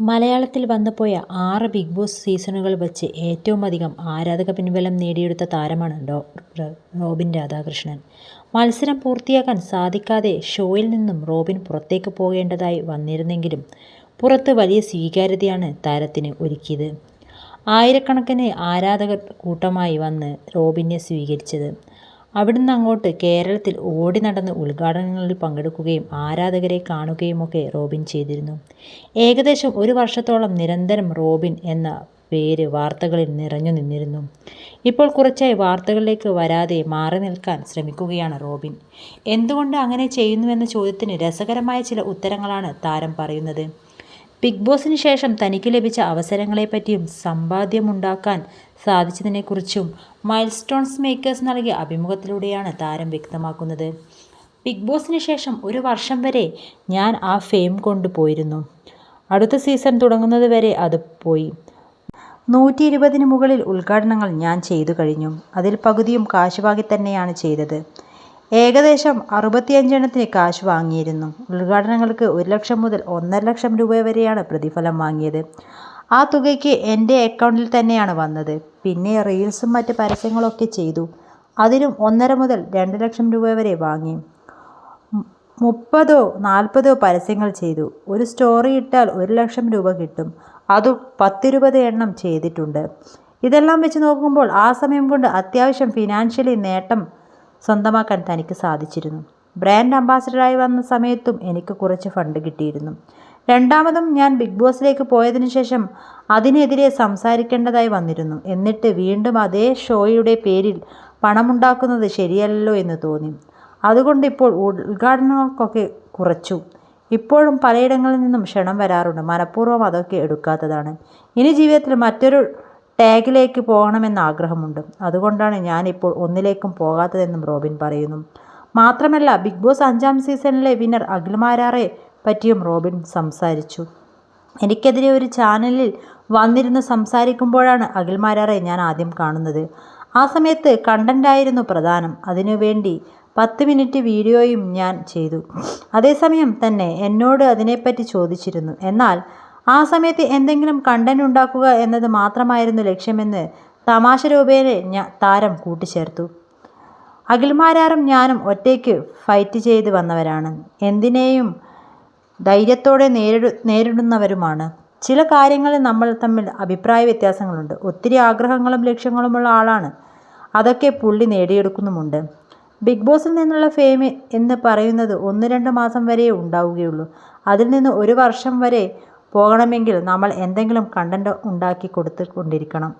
മലയാളത്തിൽ വന്നുപോയ ആറ് ബിഗ് ബോസ് സീസണുകൾ വച്ച് ഏറ്റവും അധികം ആരാധക പിൻബലം നേടിയെടുത്ത താരമാണ് ഡോ റോബിൻ രാധാകൃഷ്ണൻ. മത്സരം പൂർത്തിയാക്കാൻ സാധിക്കാതെ ഷോയിൽ നിന്നും റോബിൻ പുറത്തേക്ക് പോകേണ്ടതായി വന്നിരുന്നെങ്കിലും പുറത്ത് വലിയ സ്വീകാര്യതയാണ് താരത്തിന് ഒരുക്കിയത്. ആയിരക്കണക്കിന് ആരാധകർ കൂട്ടമായി വന്ന് റോബിനെ സ്വീകരിച്ചത്. അവിടുന്നങ്ങോട്ട് കേരളത്തിൽ ഓടി നടന്ന് ഉദ്ഘാടനങ്ങളിൽ പങ്കെടുക്കുകയും ആരാധകരെ കാണുകയുമൊക്കെ റോബിൻ ചെയ്തിരുന്നു. ഏകദേശം ഒരു വർഷത്തോളം നിരന്തരം റോബിൻ എന്ന പേര് വാർത്തകളിൽ നിറഞ്ഞു നിന്നിരുന്നു. ഇപ്പോൾ കുറച്ചായി വാർത്തകളിലേക്ക് വരാതെ മാറി നിൽക്കാൻ ശ്രമിക്കുകയാണ് റോബിൻ. എന്തുകൊണ്ട് അങ്ങനെ ചെയ്യുന്നുവെന്ന ചോദ്യത്തിന് രസകരമായ ചില ഉത്തരങ്ങളാണ് താരം പറയുന്നത്. ബിഗ് ബോസിന് ശേഷം തനിക്ക് ലഭിച്ച അവസരങ്ങളെപ്പറ്റിയും സമ്പാദ്യമുണ്ടാക്കാൻ സാധിച്ചതിനെക്കുറിച്ചും മൈൽസ്റ്റോൺസ് മേക്കേഴ്സ് നൽകിയ അഭിമുഖത്തിലൂടെയാണ് താരം വ്യക്തമാക്കുന്നത്. ബിഗ് ബോസിന് ശേഷം ഒരു വർഷം വരെ ഞാൻ ആ ഫെയിം കൊണ്ടുപോയിരുന്നു അടുത്ത സീസൺ തുടങ്ങുന്നത് വരെ അത് പോയി. നൂറ്റി ഇരുപതിന് മുകളിൽ ഉദ്ഘാടനങ്ങൾ ഞാൻ ചെയ്തു കഴിഞ്ഞു. അതിൽ പകുതിയും കാശുവാകി തന്നെയാണ് ചെയ്തത്. ഏകദേശം അറുപത്തിയഞ്ചെണ്ണത്തിന് കാശ് വാങ്ങിയിരുന്നു. ഉദ്ഘാടനങ്ങൾക്ക് ഒരു ലക്ഷം മുതൽ ഒന്നര ലക്ഷം രൂപ വരെയാണ് പ്രതിഫലം വാങ്ങിയത്. ആ തുകയ്ക്ക് എന്റെ അക്കൗണ്ടിൽ തന്നെയാണ് വന്നത്. പിന്നെ റീൽസും മറ്റ് പരസ്യങ്ങളൊക്കെ ചെയ്തു. അതിനും ഒന്നര മുതൽ രണ്ട് ലക്ഷം രൂപ വരെ വാങ്ങി. മുപ്പതോ നാൽപ്പതോ പരസ്യങ്ങൾ ചെയ്തു. ഒരു സ്റ്റോറി ഇട്ടാൽ ഒരു ലക്ഷം രൂപ കിട്ടും. അതും പത്തിരുപത് എണ്ണം ചെയ്തിട്ടുണ്ട്. ഇതെല്ലാം വെച്ച് നോക്കുമ്പോൾ ആ സമയം കൊണ്ട് അത്യാവശ്യം ഫിനാൻഷ്യലി നേട്ടം സ്വന്തമാക്കാൻ തനിക്ക് സാധിച്ചിരുന്നു. ബ്രാൻഡ് അംബാസിഡറായി വന്ന സമയത്തും എനിക്ക് കുറച്ച് ഫണ്ട് കിട്ടിയിരുന്നു. രണ്ടാമതും ഞാൻ ബിഗ് ബോസിലേക്ക് പോയതിനു ശേഷം അതിനെതിരെ സംസാരിക്കേണ്ടതായി വന്നിരുന്നു. എന്നിട്ട് വീണ്ടും അതേ ഷോയുടെ പേരിൽ പണമുണ്ടാക്കുന്നത് ശരിയല്ലല്ലോ എന്ന് തോന്നി. അതുകൊണ്ട് ഇപ്പോൾ ഉദ്ഘാടനങ്ങൾക്കൊക്കെ കുറച്ചു. ഇപ്പോഴും പലയിടങ്ങളിൽ നിന്നും ക്ഷണം വരാറുണ്ട്. മനഃപൂർവം അതൊക്കെ എടുക്കാത്തതാണ്. ഇനി ജീവിതത്തിൽ മറ്റൊരു ടാഗിലേക്ക് പോകണമെന്ന് ആഗ്രഹമുണ്ട്. അതുകൊണ്ടാണ് ഞാനിപ്പോൾ ഒന്നിലേക്കും പോകാത്തതെന്നും റോബിൻ പറയുന്നു. മാത്രമല്ല ബിഗ് ബോസ് അഞ്ചാം സീസണിലെ വിന്നർ അഖിൽമാരാറെ പറ്റിയും റോബിൻ സംസാരിച്ചു. എനിക്കെതിരെ ഒരു ചാനലിൽ വന്നിരുന്ന് സംസാരിക്കുമ്പോഴാണ് അഖിൽമാരാറെ ഞാൻ ആദ്യം കാണുന്നത്. ആ സമയത്ത് കണ്ടന്റായിരുന്നു പ്രധാനം. അതിനുവേണ്ടി പത്ത് മിനിറ്റ് വീഡിയോയും ഞാൻ ചെയ്തു. അതേസമയം തന്നെ എന്നോട് അതിനെപ്പറ്റി ചോദിച്ചിരുന്നു. എന്നാൽ ആ സമയത്ത് എന്തെങ്കിലും കണ്ടന്റ് ഉണ്ടാക്കുക എന്നത് മാത്രമായിരുന്നു ലക്ഷ്യമെന്ന് തമാശ രൂപേണ താരം കൂട്ടിച്ചേർത്തു. അഖിൽമാരാറും ഞാനും ഒറ്റയ്ക്ക് ഫൈറ്റ് ചെയ്ത് വന്നവരാണ്. എന്തിനേയും ധൈര്യത്തോടെ നേരിടു നേരിടുന്നവരുമാണ്. ചില കാര്യങ്ങളിൽ നമ്മൾ തമ്മിൽ അഭിപ്രായ വ്യത്യാസങ്ങളുണ്ട്. ഒത്തിരി ആഗ്രഹങ്ങളും ലക്ഷ്യങ്ങളുമുള്ള ആളാണ്. അതൊക്കെ പുള്ളി നേടിയെടുക്കുന്നുമുണ്ട്. ബിഗ് ബോസിൽ നിന്നുള്ള ഫെയിം എന്ന് പറയുന്നത് ഒന്ന് രണ്ട് മാസം വരെ ഉണ്ടാവുകയുള്ളൂ. അതിൽ നിന്ന് ഒരു വർഷം വരെ പോകണമെങ്കിൽ നമ്മൾ എന്തെങ്കിലും കണ്ടന്റ് ഉണ്ടാക്കി കൊടുത്തുകൊണ്ടിരിക്കണം.